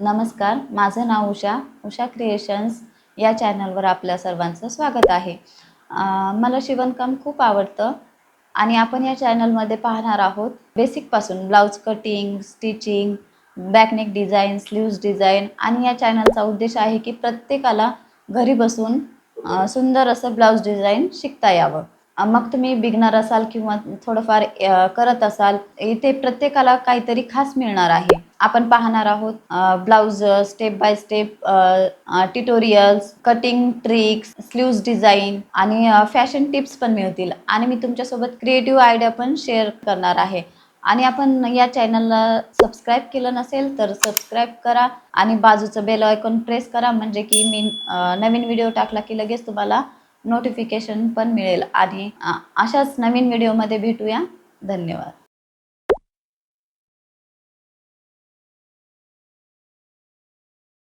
नमस्कार माझं नाव उषा उषा क्रिएशन्स या चॅनलवर आपल्या सर्वांचं स्वागत आहे. मला शिवणकाम खूप आवडतं आणि आपण या चॅनलमध्ये पाहणार आहोत बेसिकपासून blouse cutting stitching back neck design sleeves design आणि या चॅनलचा उद्देश आहे की प्रत्येकाला घरी बसून सुंदर असं ब्लाऊज डिझाईन शिकता यावं. मग तुम्ही बिगनर असाल किंवा थोडंफार करत असाल इथे प्रत्येकाला काहीतरी खास मिळणार आहे. आपण पाहणार आहोत blouse step by step tutorials cutting tricks स्लूज design आणि फॅशन टिप्स पण मिळतील. आणि मी तुमच्यासोबत क्रिएटिव्ह आयडिया पण शेअर करणार आहे. आणि आपण या चॅनलला सबस्क्राईब केलं नसेल तर सबस्क्राईब करा आणि बाजूचं बेल आयकॉन प्रेस करा म्हणजे की मी नवीन व्हिडिओ टाकला की लगेच तुम्हाला नोटिफिकेशन पण मिळेल. आणि अशाच नवीन व्हिडिओमध्ये भेटूया. धन्यवाद.